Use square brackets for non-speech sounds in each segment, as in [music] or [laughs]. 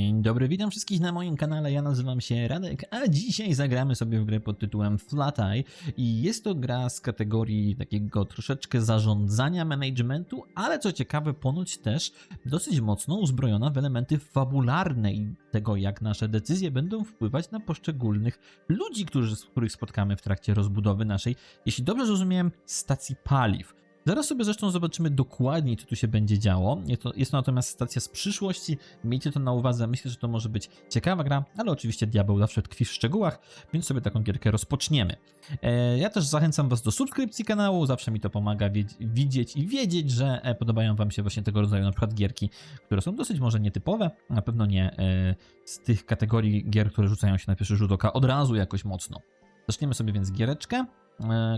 Dzień dobry, witam wszystkich na moim kanale, ja nazywam się Radek, a dzisiaj zagramy sobie w grę pod tytułem Flataj i jest to gra z kategorii takiego troszeczkę zarządzania managementu, ale co ciekawe ponoć też dosyć mocno uzbrojona w elementy fabularne i tego jak nasze decyzje będą wpływać na poszczególnych ludzi, którzy, których spotkamy w trakcie rozbudowy naszej, jeśli dobrze zrozumiałem, stacji paliw. Zaraz sobie zresztą zobaczymy dokładniej, co tu się będzie działo. Jest to, jest to natomiast stacja z przyszłości. Miejcie to na uwadze. Myślę, że to może być ciekawa gra, ale oczywiście diabeł zawsze tkwi w szczegółach, więc sobie taką gierkę rozpoczniemy. E, ja też zachęcam Was do subskrypcji kanału. Zawsze mi to pomaga widzieć i wiedzieć, że e, podobają Wam się właśnie tego rodzaju na przykład gierki, które są dosyć może nietypowe, na pewno nie e, z tych kategorii gier, które rzucają się na pierwszy rzut oka od razu jakoś mocno. Zaczniemy sobie więc giereczkę.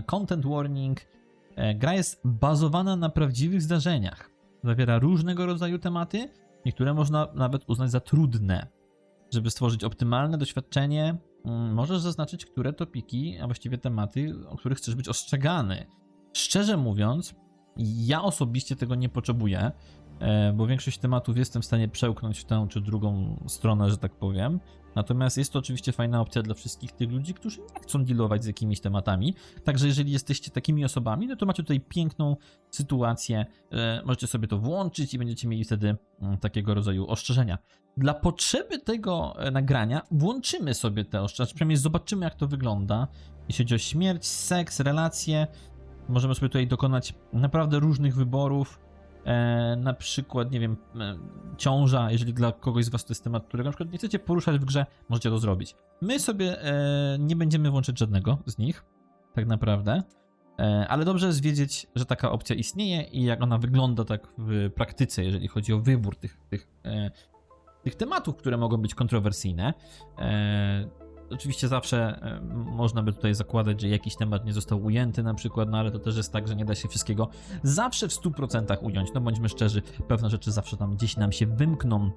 Content warning. E, Gra jest bazowana na prawdziwych zdarzeniach. Zawiera różnego rodzaju tematy, niektóre można nawet uznać za trudne. Żeby stworzyć optymalne doświadczenie, mm, możesz zaznaczyć, które topiki, a właściwie tematy, o których chcesz być ostrzegany. Szczerze mówiąc, ja osobiście tego nie potrzebuję, bo większość tematów jestem w stanie przełknąć w tę czy drugą stronę, że tak powiem. Natomiast jest to oczywiście fajna opcja dla wszystkich tych ludzi, którzy nie chcą dealować z jakimiś tematami. Także jeżeli jesteście takimi osobami, no to macie tutaj piękną sytuację. E, możecie sobie to włączyć i będziecie mieli wtedy mm, takiego rodzaju ostrzeżenia. Dla potrzeby tego e, nagrania włączymy sobie te ostrzeżenia, przynajmniej zobaczymy jak to wygląda. Jeśli chodzi o śmierć, seks, relacje, możemy sobie tutaj dokonać naprawdę różnych wyborów. E, na przykład, nie wiem, e, ciąża, jeżeli dla kogoś z Was to jest temat, którego na przykład nie chcecie poruszać w grze, możecie to zrobić. My sobie e, nie będziemy włączyć żadnego z nich, tak naprawdę. Ale dobrze jest wiedzieć, że taka opcja istnieje i jak ona wygląda tak w praktyce, jeżeli chodzi o wybór tych, tych, tych tematów, które mogą być kontrowersyjne. Oczywiście zawsze e, można by tutaj zakładać, że jakiś temat nie został ujęty na przykład, no ale to też jest tak, że nie da się wszystkiego zawsze w 100% ująć. No bądźmy szczerzy, pewne rzeczy zawsze tam gdzieś nam się wymkną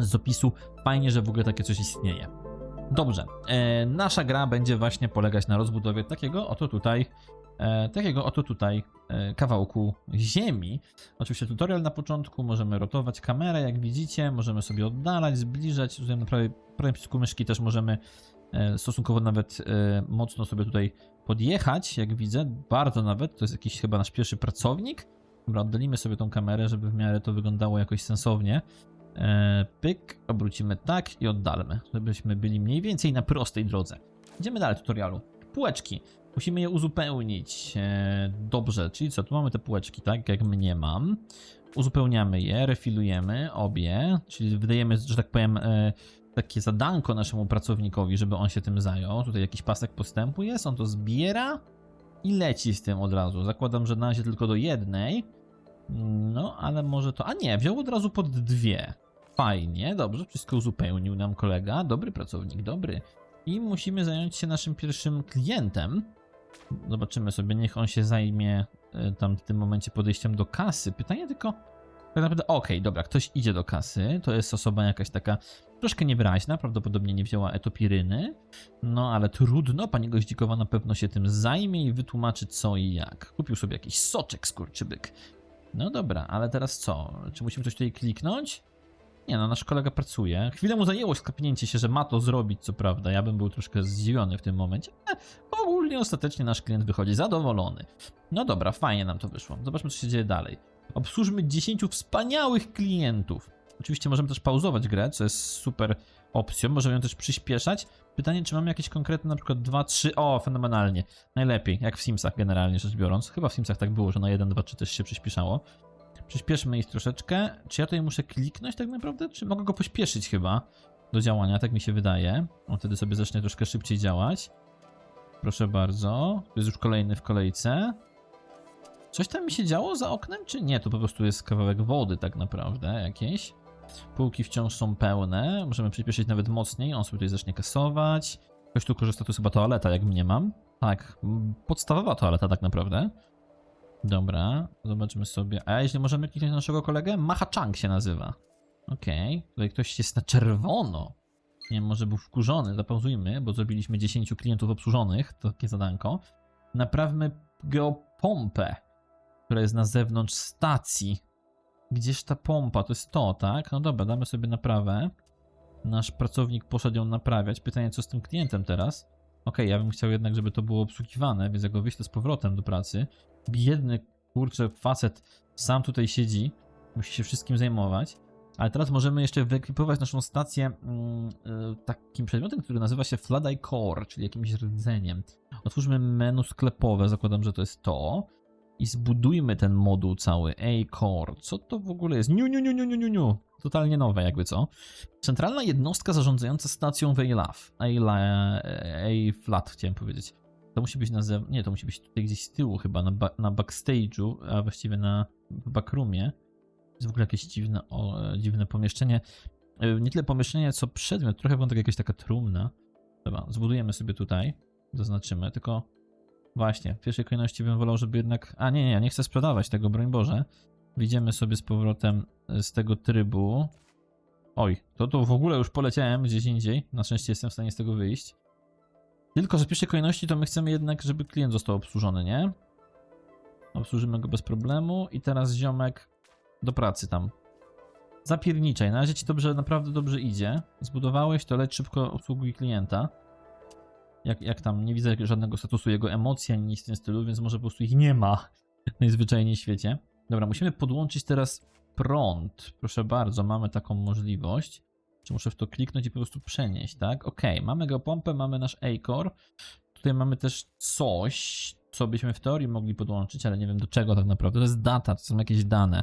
z opisu. Fajnie, że w ogóle takie coś istnieje. Dobrze, e, nasza gra będzie właśnie polegać na rozbudowie takiego oto tutaj, e, takiego oto tutaj e, kawałku ziemi. Oczywiście tutorial na początku, możemy rotować kamerę, jak widzicie, możemy sobie oddalać, zbliżać, tutaj na prawej, prawym przycisku myszki też możemy e, stosunkowo nawet e, mocno sobie tutaj podjechać, jak widzę, bardzo nawet, to jest jakiś chyba nasz pierwszy pracownik. Dobra, oddalimy sobie tą kamerę, żeby w miarę to wyglądało jakoś sensownie. E, pyk, obrócimy tak i oddalmy, żebyśmy byli mniej więcej na prostej drodze. Idziemy dalej tutorialu. Półeczki. Musimy je uzupełnić. E, dobrze, czyli co? Tu mamy te półeczki, tak? Jak mnie mam. Uzupełniamy je, refilujemy obie, czyli wydajemy, że tak powiem, e, takie zadanko naszemu pracownikowi, żeby on się tym zajął. Tutaj jakiś pasek postępu jest, on to zbiera i leci z tym od razu. Zakładam, że na razie tylko do jednej. No, ale może to. A nie, wziął od razu pod dwie. Fajnie, dobrze, wszystko uzupełnił nam kolega. Dobry pracownik, dobry. I musimy zająć się naszym pierwszym klientem. Zobaczymy sobie, niech on się zajmie e, tam w tym momencie podejściem do kasy. Pytanie tylko. Tak naprawdę, okej, dobra, ktoś idzie do kasy. To jest osoba jakaś taka troszkę niewyraźna, prawdopodobnie nie wzięła etopiryny. No ale trudno, pani Goździkowa na pewno się tym zajmie i wytłumaczy co i jak. Kupił sobie jakiś soczek skurczybyk. No dobra, ale teraz co? Czy musimy coś tutaj kliknąć? Nie no, nasz kolega pracuje. Chwilę mu zajęło skapnięcie się, że ma to zrobić, co prawda. Ja bym był troszkę zdziwiony w tym momencie. Ogólnie ostatecznie nasz klient wychodzi zadowolony. No dobra, fajnie nam to wyszło. Zobaczmy, co się dzieje dalej. Obsłużmy 10 wspaniałych klientów. Oczywiście możemy też pauzować grę, co jest super opcją. Możemy ją też przyspieszać. Pytanie, czy mamy jakieś konkretne, na przykład 2, 3. O, fenomenalnie. Najlepiej, jak w Simsach generalnie rzecz biorąc. Chyba w Simsach tak było, że na 1, 2, 3 też się przyspieszało. Przyspieszmy ich troszeczkę. Czy ja tutaj muszę kliknąć tak naprawdę? Czy mogę go pośpieszyć chyba do działania? Tak mi się wydaje. On wtedy sobie zacznie troszkę szybciej działać. Proszę bardzo. To jest już kolejny w kolejce. Coś tam mi się działo za oknem, czy nie? To po prostu jest kawałek wody tak naprawdę jakieś. Półki wciąż są pełne. Możemy przyspieszyć nawet mocniej. On sobie tutaj zacznie kasować. Ktoś tu korzysta, to jest chyba toaleta, jak mnie mam. Tak, podstawowa toaleta tak naprawdę. Dobra, zobaczmy sobie. A jeśli możemy kliknąć na naszego kolegę? Mahaczang się nazywa. Okej, tutaj ktoś jest na czerwono. Nie wiem, może był wkurzony. Zapauzujmy, bo zrobiliśmy 10 klientów obsłużonych. To takie zadanko. Naprawmy geopompę, która jest na zewnątrz stacji. Gdzież ta pompa? To jest to, tak? No dobra, damy sobie naprawę. Nasz pracownik poszedł ją naprawiać. Pytanie, co z tym klientem teraz? Okej, ja bym chciał jednak, żeby to było obsługiwane, więc ja go wyślę z powrotem do pracy. Biedny, kurczę, facet sam tutaj siedzi, musi się wszystkim zajmować. Ale teraz możemy jeszcze wyekwipować naszą stację mm, y, takim przedmiotem, który nazywa się Flood Eye Core, czyli jakimś rdzeniem. Otwórzmy menu sklepowe, zakładam, że to jest to. I zbudujmy ten moduł cały, A-Core. Co to w ogóle jest? Niu, niu, niu, niu, niu, niu, niu. Totalnie nowe jakby co. Centralna jednostka zarządzająca stacją Veilaf. A-Flat chciałem powiedzieć. To musi być na zew- Nie, to musi być tutaj gdzieś z tyłu chyba, na, ba- na backstage'u, a właściwie na backroomie. To jest w ogóle jakieś dziwne, o, dziwne pomieszczenie. E, Nie tyle pomieszczenie, co przedmiot. Trochę wygląda jak jakaś taka trumna. Dobra, zbudujemy sobie tutaj. Zaznaczymy, tylko właśnie, w pierwszej kolejności bym wolał, żeby jednak... A nie, nie, nie chcę sprzedawać tego, broń Boże. Wyjdziemy sobie z powrotem z tego trybu. Oj, to tu w ogóle już poleciałem gdzieś indziej. Na szczęście jestem w stanie z tego wyjść. Tylko, że w pierwszej kolejności to my chcemy jednak, żeby klient został obsłużony, nie? Obsłużymy go bez problemu i teraz ziomek do pracy tam. Zapierniczaj, na razie ci dobrze, naprawdę dobrze idzie. Zbudowałeś, to leć szybko obsługuj klienta. Jak, jak tam, nie widzę żadnego statusu jego emocji ani nic w tym stylu, więc może po prostu ich nie ma [laughs] najzwyczajniej w świecie. Dobra, musimy podłączyć teraz prąd. Proszę bardzo, mamy taką możliwość. Czy muszę w to kliknąć i po prostu przenieść, tak? Ok, mamy geopompę, mamy nasz A-Core. Tutaj mamy też coś, co byśmy w teorii mogli podłączyć, ale nie wiem do czego tak naprawdę. To jest data, to są jakieś dane.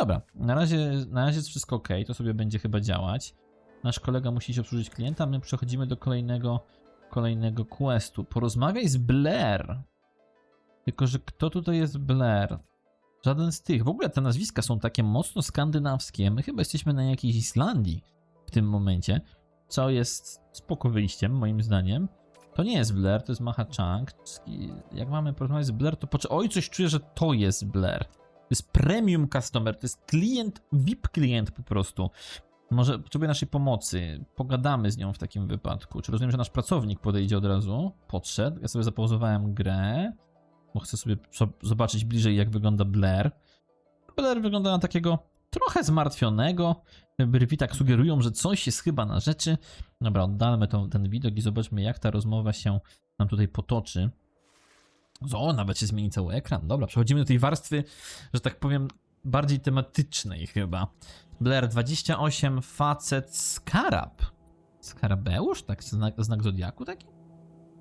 Dobra, na razie, na razie jest wszystko ok, to sobie będzie chyba działać. Nasz kolega musi się obsłużyć klienta, my przechodzimy do kolejnego, kolejnego questu. Porozmawiaj z Blair. Tylko, że kto tutaj jest Blair? Żaden z tych. W ogóle te nazwiska są takie mocno skandynawskie. My chyba jesteśmy na jakiejś Islandii w tym momencie, co jest spoko wyjściem, moim zdaniem. To nie jest Blair, to jest Maha Chang. Jak mamy porozmawiać z Blair, to poczekaj. Oj, coś czuję, że to jest Blair. To jest premium customer, to jest klient, VIP klient po prostu. Może potrzebuje naszej pomocy. Pogadamy z nią w takim wypadku. Czy rozumiem, że nasz pracownik podejdzie od razu? Podszedł. Ja sobie zapauzowałem grę, bo chcę sobie so- zobaczyć bliżej, jak wygląda Blair. Blair wygląda na takiego trochę zmartwionego. Brwi tak sugerują, że coś jest chyba na rzeczy. Dobra, oddalmy to, ten widok i zobaczmy, jak ta rozmowa się nam tutaj potoczy. O, nawet się zmieni cały ekran. Dobra, przechodzimy do tej warstwy, że tak powiem, bardziej tematycznej chyba. Blair 28, facet skarab. Skarabeusz? Tak, znak, znak zodiaku taki?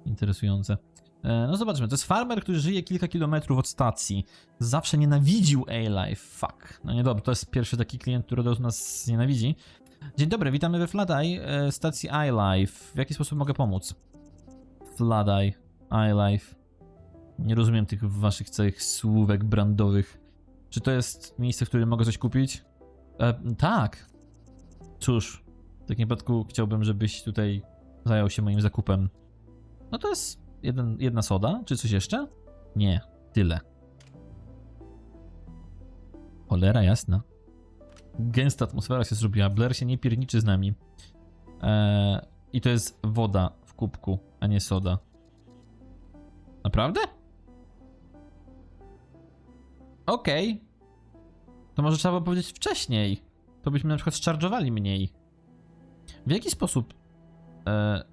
Interesujące. E, No zobaczmy, to jest farmer, który żyje kilka kilometrów od stacji. Zawsze nienawidził A-Life. Fuck. No niedobrze, to jest pierwszy taki klient, który od nas nienawidzi. Dzień dobry, witamy we Fladaj, e, stacji iLife. W jaki sposób mogę pomóc? Fladaj, iLife. Nie rozumiem tych waszych całych słówek brandowych. Czy to jest miejsce, w którym mogę coś kupić? E, tak. Cóż, w takim wypadku chciałbym, żebyś tutaj zajął się moim zakupem. No to jest jeden, jedna soda, czy coś jeszcze? Nie, tyle. Cholera jasna. Gęsta atmosfera się zrobiła. Blair się nie pierniczy z nami. Eee, I to jest woda w kubku, a nie soda. Naprawdę? Okej. To może trzeba było powiedzieć wcześniej. To byśmy na przykład zcharge'owali mniej. W jaki sposób... E,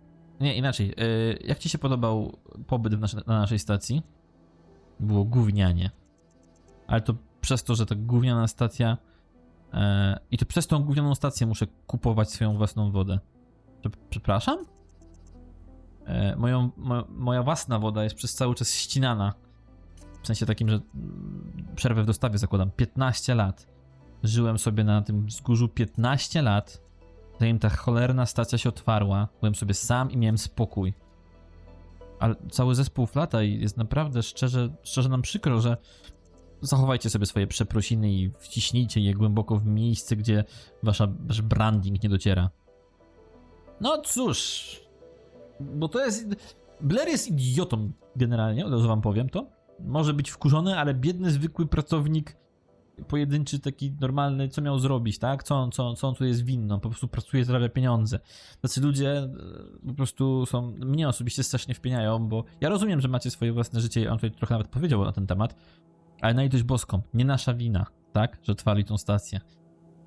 nie, inaczej. E, jak ci się podobał pobyt nasze, na naszej stacji? Było gównianie. Ale to przez to, że ta gówniana stacja... E, I to przez tą gównianą stację muszę kupować swoją własną wodę. Prze- Przepraszam? E, moją, mo, moja własna woda jest przez cały czas ścinana. W sensie takim, że mm, przerwę w dostawie zakładam. 15 lat. Żyłem sobie na tym wzgórzu 15 lat. Zanim ta cholerna stacja się otwarła, byłem sobie sam i miałem spokój. Ale cały zespół Flata i jest naprawdę szczerze, szczerze nam przykro, że zachowajcie sobie swoje przeprosiny i wciśnijcie je głęboko w miejsce, gdzie wasza, wasz branding nie dociera. No cóż, bo to jest... Blair jest idiotą generalnie, od razu wam powiem to. Może być wkurzony, ale biedny, zwykły pracownik, pojedynczy, taki normalny, co miał zrobić, tak? Co on, co, co on tu jest winną? Po prostu pracuje, zarabia pieniądze. Tacy ludzie e, po prostu są, mnie osobiście strasznie wpieniają, bo ja rozumiem, że macie swoje własne życie i on tutaj trochę nawet powiedział na ten temat, ale na litość boską, nie nasza wina, tak? Że otwarli tą stację.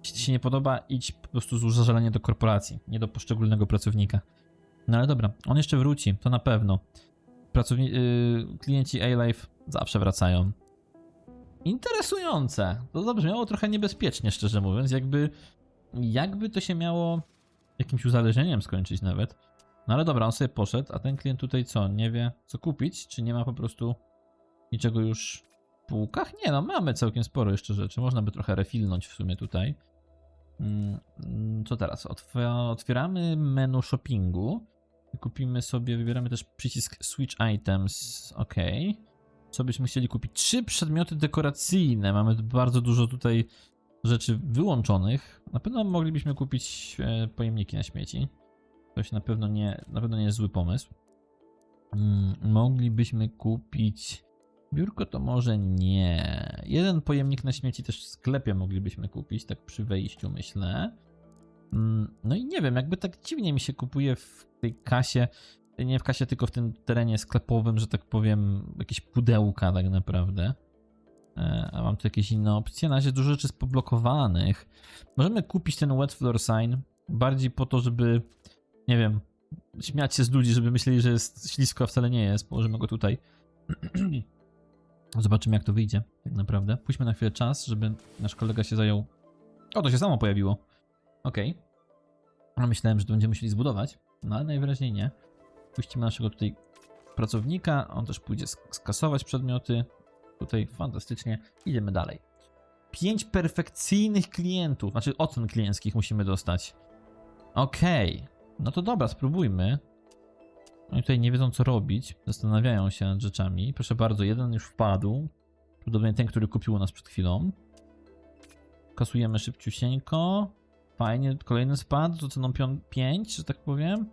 ci się nie podoba, idź po prostu złóż zażalenie do korporacji, nie do poszczególnego pracownika. No ale dobra, on jeszcze wróci, to na pewno. Pracowni- yy, klienci A-Life zawsze wracają. Interesujące. To zabrzmiało trochę niebezpiecznie, szczerze mówiąc. Jakby, jakby to się miało jakimś uzależnieniem skończyć nawet. No ale dobra, on sobie poszedł, a ten klient tutaj co? Nie wie co kupić? Czy nie ma po prostu niczego już w półkach? Nie no, mamy całkiem sporo jeszcze rzeczy. Można by trochę refilnąć w sumie tutaj. Mm, mm, Co teraz? Otw- Otwieramy menu shoppingu. Kupimy sobie, wybieramy też przycisk Switch Items. OK. Co byśmy chcieli kupić? Trzy przedmioty dekoracyjne. Mamy bardzo dużo tutaj rzeczy wyłączonych. Na pewno moglibyśmy kupić e, pojemniki na śmieci. To się na pewno nie, na pewno nie jest zły pomysł. Mm, moglibyśmy kupić. Biurko to może nie. Jeden pojemnik na śmieci też w sklepie moglibyśmy kupić, tak przy wejściu myślę. Mm, No i nie wiem, jakby tak dziwnie mi się kupuje w tej kasie, nie w kasie, tylko w tym terenie sklepowym, że tak powiem, jakieś pudełka tak naprawdę. E, A mam tu jakieś inne opcje. Na razie dużo rzeczy jest poblokowanych. Możemy kupić ten wet floor sign bardziej po to, żeby, nie wiem, śmiać się z ludzi, żeby myśleli, że jest ślisko, a wcale nie jest. Położymy go tutaj. [clears throat] Zobaczymy, jak to wyjdzie, tak naprawdę. Pójdźmy na chwilę czas, żeby nasz kolega się zajął. O, to się samo pojawiło. Okej. Okay. Myślałem, że to będziemy musieli zbudować, no ale najwyraźniej nie. Puścimy naszego tutaj pracownika, on też pójdzie sk- skasować przedmioty. Tutaj fantastycznie. Idziemy dalej. Pięć perfekcyjnych klientów, znaczy ocen klienckich musimy dostać. Okej. No to dobra, spróbujmy. Oni tutaj nie wiedzą co robić, zastanawiają się nad rzeczami. Proszę bardzo, jeden już wpadł. Prawdopodobnie ten, który kupił u nas przed chwilą. Kasujemy szybciusieńko. Fajnie, kolejny spadł, to ceną 5, że tak powiem.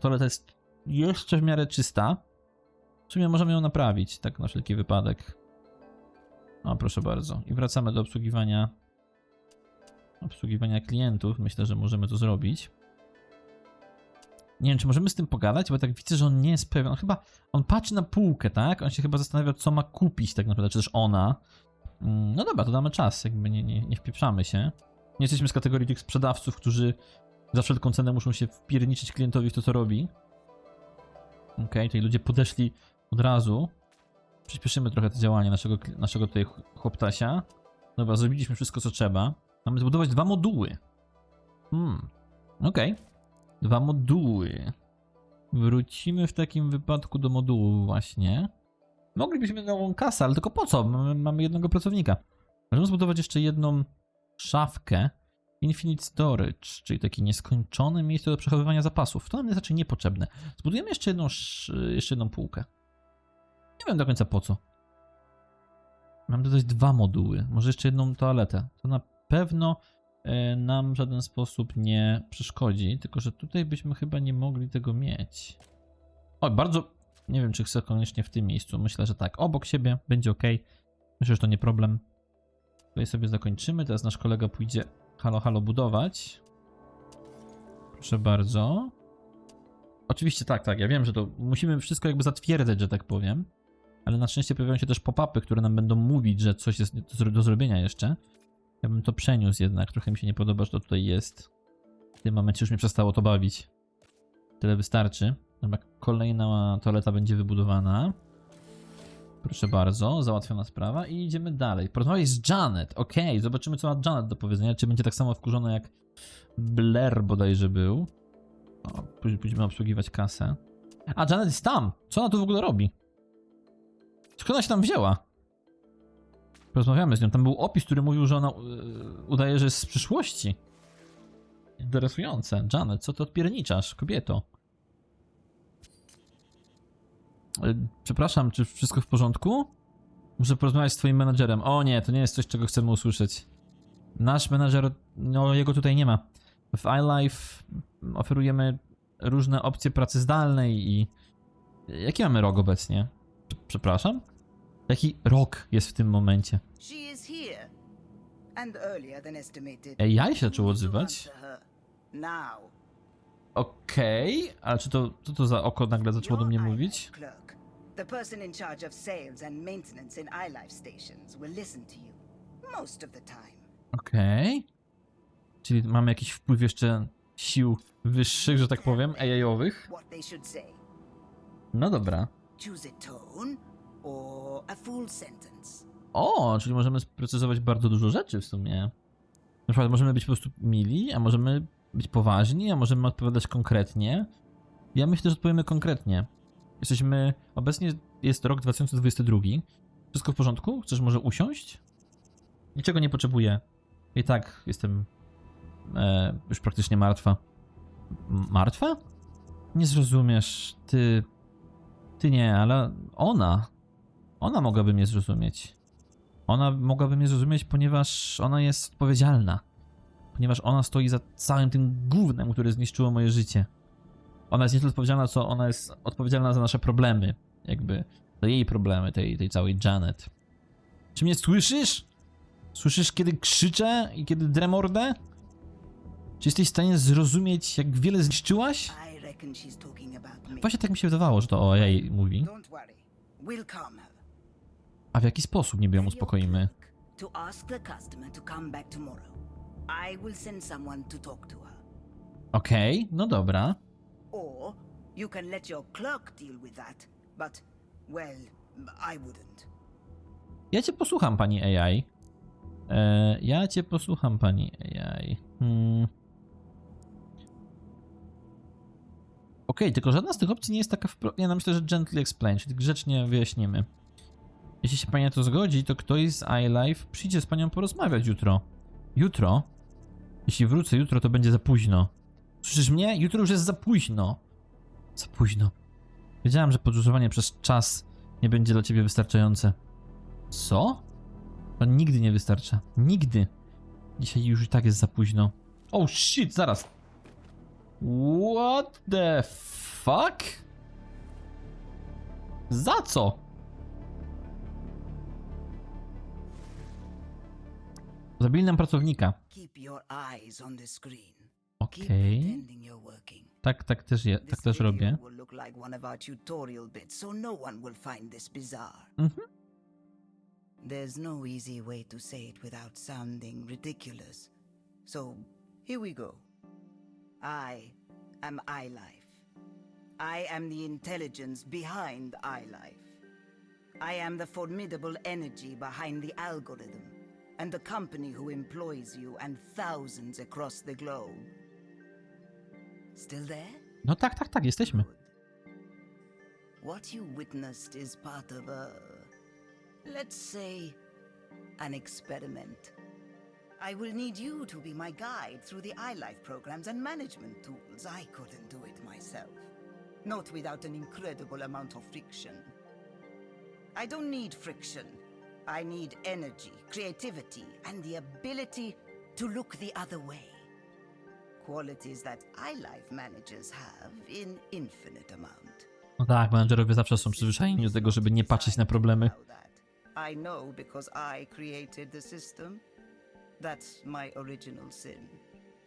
Toaleta jest jeszcze w miarę czysta. W sumie możemy ją naprawić, tak na wszelki wypadek. O, proszę bardzo. I wracamy do obsługiwania obsługiwania klientów. Myślę, że możemy to zrobić. Nie wiem, czy możemy z tym pogadać, bo tak widzę, że on nie jest pewien. On chyba, on patrzy na półkę, tak? On się chyba zastanawia, co ma kupić tak naprawdę, czy też ona. Mm, No dobra, to damy czas, jakby nie, nie, nie wpieprzamy się. Nie jesteśmy z kategorii tych sprzedawców, którzy za wszelką cenę muszą się wpierniczyć klientowi w to, co robi. Okay, tutaj ludzie podeszli od razu. Przyspieszymy trochę to działanie naszego, naszego tutaj ch- chłoptasia. Dobra, zrobiliśmy wszystko, co trzeba. Mamy zbudować dwa moduły. Hmm, okej. Dwa moduły. Wrócimy w takim wypadku do modułu właśnie. Moglibyśmy nową kasę, ale tylko po co? Mamy jednego pracownika. Możemy zbudować jeszcze jedną szafkę. Infinite Storage, czyli takie nieskończone miejsce do przechowywania zapasów. To nam jest raczej niepotrzebne. Zbudujemy jeszcze jedną, sz- jeszcze jedną półkę. Nie wiem do końca po co. Mam dodać dwa moduły, może jeszcze jedną toaletę. To na pewno e, nam w żaden sposób nie przeszkodzi, tylko że tutaj byśmy chyba nie mogli tego mieć. O, bardzo. Nie wiem, czy chcę koniecznie w tym miejscu. Myślę, że tak. Obok siebie będzie ok. Myślę, że to nie problem. Tutaj sobie zakończymy. Teraz nasz kolega pójdzie halo, halo budować. Proszę bardzo. Oczywiście tak, tak. Ja wiem, że to musimy wszystko jakby zatwierdzać, że tak powiem. Ale na szczęście pojawiają się też pop-upy, które nam będą mówić, że coś jest do zro- do zrobienia jeszcze. Ja bym to przeniósł jednak. Trochę mi się nie podoba, że to tutaj jest. W tym momencie już mnie przestało to bawić. Tyle wystarczy. Kolejna toaleta będzie wybudowana. Proszę bardzo, załatwiona sprawa i idziemy dalej. Porozmawiaj z Janet. Okej, zobaczymy co ma Janet do powiedzenia. Czy będzie tak samo wkurzona jak Blair bodajże był. O, później pójdziemy obsługiwać kasę. A Janet jest tam! Co ona tu w ogóle robi? Skąd ona się tam wzięła? Porozmawiamy z nią. Tam był opis, który mówił, że ona yy, udaje, że jest z przyszłości. Interesujące. Janet, co ty odpierniczasz, kobieto? Przepraszam, czy wszystko w porządku? Muszę porozmawiać z twoim menadżerem. O nie, to nie jest coś, czego chcemy usłyszeć. Nasz menadżer, no jego tutaj nie ma. W iLife oferujemy różne opcje pracy zdalnej i... Jaki mamy rok obecnie? Prze- Przepraszam? Jaki rok jest w tym momencie? AI się zaczął odzywać. Okej, ale czy to, co to za oko nagle zaczęło do mnie mówić? The person in charge of sales and maintenance in iLife stations will listen to you. Most of the time. Okej. Czyli mamy jakiś wpływ jeszcze sił wyższych, że tak powiem, AI-owych. What they should say. No dobra. Choose a tone or a full sentence. O, czyli możemy sprecyzować bardzo dużo rzeczy w sumie. Na przykład możemy być po prostu mili, a możemy być poważni, a możemy odpowiadać konkretnie. Ja myślę, że odpowiemy konkretnie. Jesteśmy. Obecnie jest rok 2022. Wszystko w porządku? Chcesz może usiąść? Niczego nie potrzebuję. I tak jestem e, już praktycznie martwa. M- martwa? Nie zrozumiesz. Ty. Ty nie, ale ona. Ona mogłaby mnie zrozumieć. Ona mogłaby mnie zrozumieć, ponieważ ona jest odpowiedzialna. Ponieważ ona stoi za całym tym gównem, które zniszczyło moje życie. Ona jest nie tyle odpowiedzialna, co ona jest odpowiedzialna za nasze problemy. Jakby za jej problemy, tej, tej całej Janet. Czy mnie słyszysz? Słyszysz, kiedy krzyczę i kiedy drę mordę? Czy jesteś w stanie zrozumieć, jak wiele zniszczyłaś? Właśnie tak mi się wydawało, że to o jej mówi. A w jaki sposób niby ją uspokoimy? Okej, no dobra. Or you can let your clerk deal with that. But, well, I wouldn't. Ja cię posłucham, pani AI. E, ja cię posłucham, pani AI. Hmm. Okej, tylko żadna z tych opcji nie jest taka wprost. Ja no myślę, że gently explain, czyli grzecznie wyjaśnimy. Jeśli się pani na to zgodzi, to ktoś z iLife przyjdzie z panią porozmawiać jutro. Jutro? Jeśli wrócę jutro, to będzie za późno. Słyszysz mnie? Jutro już jest za późno. Za późno. Wiedziałem, że podróżowanie przez czas nie będzie dla ciebie wystarczające. Co? To nigdy nie wystarcza. Nigdy. Dzisiaj już i tak jest za późno. Oh shit, zaraz. What the fuck? Za co? Zabili nam pracownika. Keep your eyes on the screen. Okej. pretending you're working. Tak, tak też je, tak też robię. will look like one of our tutorial bits, so no one will find this bizarre. Mhm. There's no easy way to say it without sounding ridiculous. So, here we go. I am iLife. I am the intelligence behind iLife. I am the formidable energy behind the algorithm and the company who employs you and thousands across the globe. Still there? No tak, tak, tak, jesteśmy. What you witnessed is part of a, let's say, an experiment. I will need you to be my guide through the iLife programs and management tools. I couldn't do it myself. Not without an incredible amount of friction. I don't need friction. I need energy, creativity, and the ability to look the other way. Qualities that iLife managers have in infinite amount. No tak, menedżerowie zawsze są przyzwyczajeni do tego, żeby nie patrzeć na problemy. I know because I created the system. That's my original sin.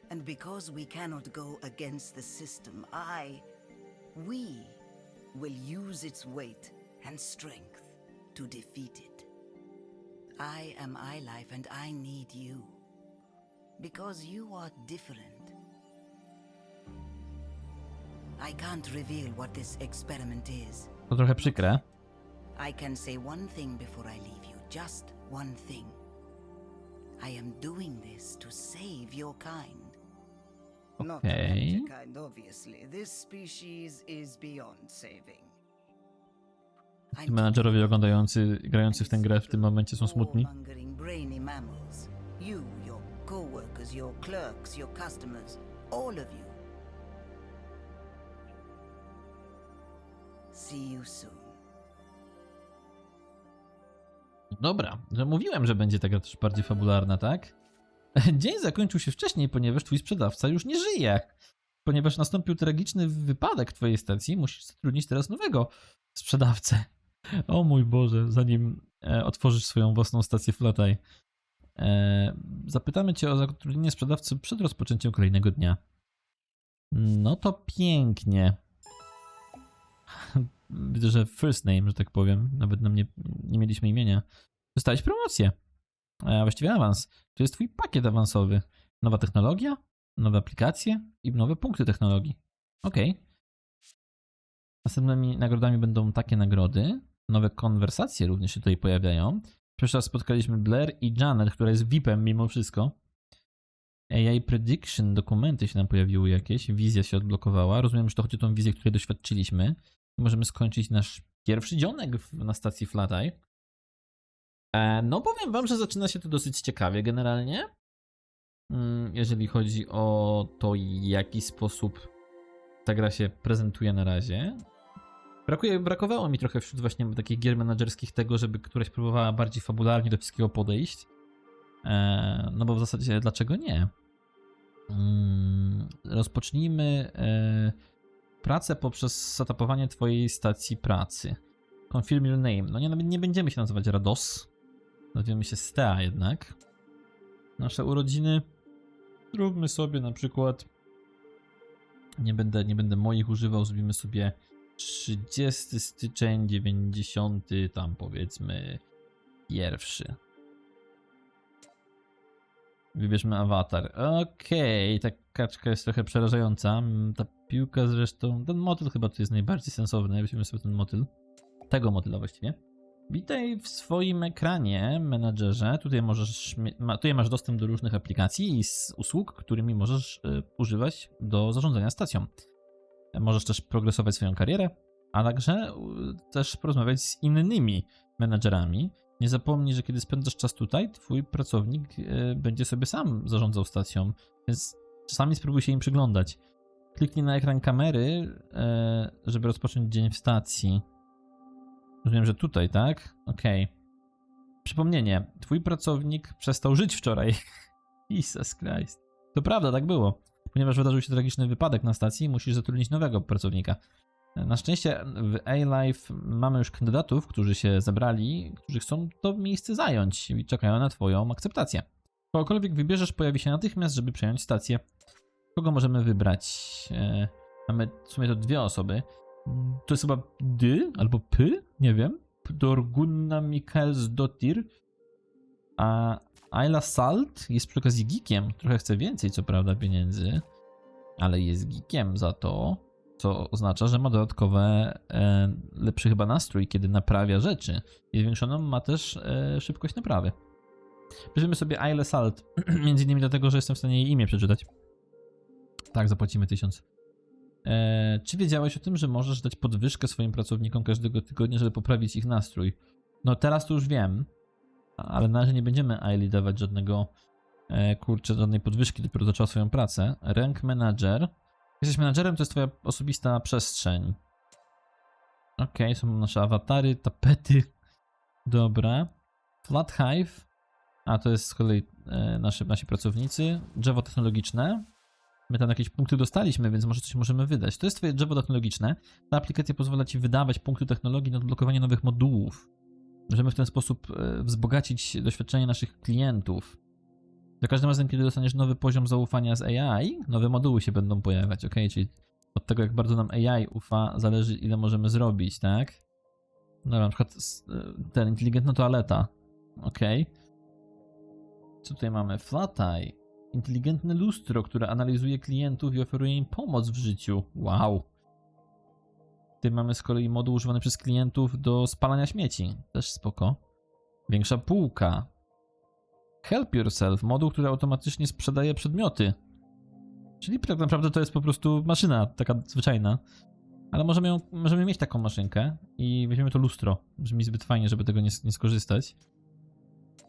And because we cannot go against the system, I, we, will use its weight and strength to defeat it. I am iLife and I need you. Because you are different. I can't reveal what this experiment is. To trochę przykre. I can say one thing before I leave you. Just one thing. I am doing this to save your kind. Not Okay. manager kind, obviously. This species is beyond saving. I'm Menedżerowie oglądający, grający w tę grę w tym momencie są smutni. Warmongering brainy mammals. You, your co-workers, your clerks, your customers, all of you. See you soon. Dobra, że mówiłem, że będzie ta gra też bardziej fabularna, tak? [laughs] Dzień zakończył się wcześniej, ponieważ twój sprzedawca już nie żyje. Ponieważ nastąpił tragiczny wypadek w twojej stacji, musisz zatrudnić teraz nowego sprzedawcę. O mój Boże, zanim e, otworzysz swoją własną stację Flataj. E, zapytamy cię o zatrudnienie sprzedawcy przed rozpoczęciem kolejnego dnia. No to pięknie. Widzę, że first name, że tak powiem. Nawet nam nie, nie mieliśmy imienia. Dostałeś promocję. A właściwie awans. To jest twój pakiet awansowy. Nowa technologia, nowe aplikacje i nowe punkty technologii. Okej. Następnymi nagrodami będą takie nagrody. Nowe konwersacje również się tutaj pojawiają. Pierwszy raz spotkaliśmy Blair i Janet, która jest VIP-em mimo wszystko. AI Prediction, dokumenty się nam pojawiły jakieś, wizja się odblokowała. Rozumiem, że to chodzi o tą wizję, której doświadczyliśmy. Możemy skończyć nasz pierwszy dzionek na stacji Flataj. E, no powiem wam, że zaczyna się to dosyć ciekawie generalnie. Mm, Jeżeli chodzi o to, w jaki sposób ta gra się prezentuje na razie. Brakuje, brakowało mi trochę wśród właśnie takich gier menedżerskich tego, żeby któraś próbowała bardziej fabularnie do wszystkiego podejść. E, no bo w zasadzie dlaczego nie? Mm, rozpocznijmy e, pracę poprzez setupowanie twojej stacji pracy. Confirm your name. No nie, nie będziemy się nazywać Rados. Nazwiemy się Stea jednak. Nasze urodziny zróbmy sobie na przykład nie będę, nie będę moich używał, zrobimy sobie 30 styczeń 90 tam powiedzmy pierwszy. Wybierzmy awatar. Okej, ta kaczka jest trochę przerażająca. Mm, Ta piłka zresztą, ten motyl chyba tu jest najbardziej sensowny. Weźmiemy sobie ten motyl. Tego motyla właściwie. Witaj w swoim ekranie, menadżerze. Tutaj możesz, tutaj masz dostęp do różnych aplikacji i usług, którymi możesz y, używać do zarządzania stacją. Możesz też progresować swoją karierę, a także y, też porozmawiać z innymi menadżerami. Nie zapomnij, że kiedy spędzasz czas tutaj, twój pracownik y, będzie sobie sam zarządzał stacją, więc czasami spróbuj się im przyglądać. Kliknij na ekran kamery, y, żeby rozpocząć dzień w stacji. Rozumiem, że tutaj, tak? Okej. Przypomnienie. Twój pracownik przestał żyć wczoraj. [laughs] Jesus Christ. To prawda, tak było. Ponieważ wydarzył się tragiczny wypadek na stacji, musisz zatrudnić nowego pracownika. Na szczęście w A-Life mamy już kandydatów, którzy się zebrali, którzy chcą to miejsce zająć i czekają na Twoją akceptację. Kogokolwiek wybierzesz, pojawi się natychmiast, żeby przejąć stację. Kogo możemy wybrać? E, mamy w sumie to dwie osoby. To jest chyba D albo P, nie wiem. Dorgunna Mikaelsdottir. A Ayla Salt jest przy okazji geekiem. Trochę chce więcej, co prawda, pieniędzy, ale jest geekiem za to, co oznacza, że ma dodatkowe, e, lepszy chyba nastrój, kiedy naprawia rzeczy. I zwiększoną ma też e, szybkość naprawy. Bierzemy sobie Ayla Salt, [clears throat] między innymi dlatego, że jestem w stanie jej imię przeczytać. Tak, zapłacimy tysiąc. E, czy wiedziałeś o tym, że możesz dać podwyżkę swoim pracownikom każdego tygodnia, żeby poprawić ich nastrój? No teraz to już wiem, ale na razie nie będziemy Aili dawać żadnego, e, kurczę, żadnej podwyżki, dopiero zaczęła swoją pracę. Rank Manager. Jesteś menadżerem, to jest twoja osobista przestrzeń. Okej, są nasze awatary, tapety. Dobra. Flat Hive. A, to jest z kolei e, nasze, nasi pracownicy. Drzewo technologiczne. My tam jakieś punkty dostaliśmy, więc może coś możemy wydać. To jest twoje drzewo technologiczne. Ta aplikacja pozwala ci wydawać punkty technologii na odblokowanie nowych modułów. Możemy w ten sposób e, wzbogacić doświadczenie naszych klientów. Za każdym razem, kiedy dostaniesz nowy poziom zaufania z AI, nowe moduły się będą pojawiać, ok? Czyli od tego, jak bardzo nam AI ufa, zależy, ile możemy zrobić, tak? No, na przykład e, ten inteligentna toaleta, ok? Co tutaj mamy? Flataj. Inteligentne lustro, które analizuje klientów i oferuje im pomoc w życiu. Wow. Tutaj mamy z kolei moduł używany przez klientów do spalania śmieci. Też spoko. Większa półka. Help Yourself, moduł, który automatycznie sprzedaje przedmioty. Czyli tak naprawdę to jest po prostu maszyna, taka zwyczajna. Ale możemy, ją, możemy mieć taką maszynkę i weźmiemy to lustro. Brzmi zbyt fajnie, żeby tego nie, nie skorzystać.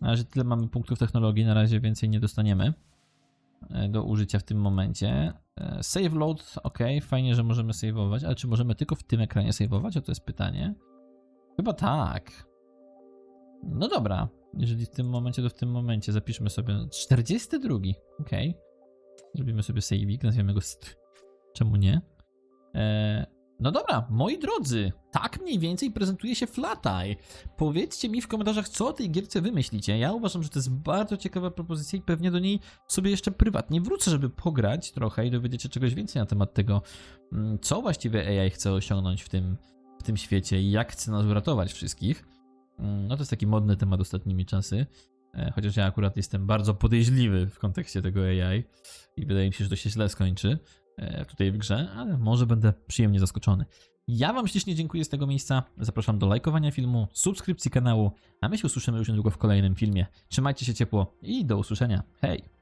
Na razie tyle mamy punktów technologii, na razie więcej nie dostaniemy e, do użycia w tym momencie. E, Save load, ok, fajnie, że możemy saveować, ale czy możemy tylko w tym ekranie saveować? O to jest pytanie. Chyba tak. No dobra, jeżeli w tym momencie, to w tym momencie zapiszmy sobie 42, ok. Zrobimy sobie saveik, nazwiemy go st. Czemu nie? E, no dobra, moi drodzy, tak mniej więcej prezentuje się Flataj. Powiedzcie mi w komentarzach, co o tej gierce wymyślicie. Ja uważam, że to jest bardzo ciekawa propozycja i pewnie do niej sobie jeszcze prywatnie wrócę, żeby pograć trochę i dowiedzieć się czegoś więcej na temat tego, mm, co właściwie AI chce osiągnąć w tym, w tym świecie i jak chce nas uratować wszystkich. Mm, No to jest taki modny temat ostatnimi czasy. E, Chociaż ja akurat jestem bardzo podejrzliwy w kontekście tego AI i wydaje mi się, że to się źle skończy tutaj w grze, ale może będę przyjemnie zaskoczony. Ja Wam ślicznie dziękuję z tego miejsca. Zapraszam do lajkowania filmu, subskrypcji kanału, a my się usłyszymy już niedługo w kolejnym filmie. Trzymajcie się ciepło i do usłyszenia. Hej!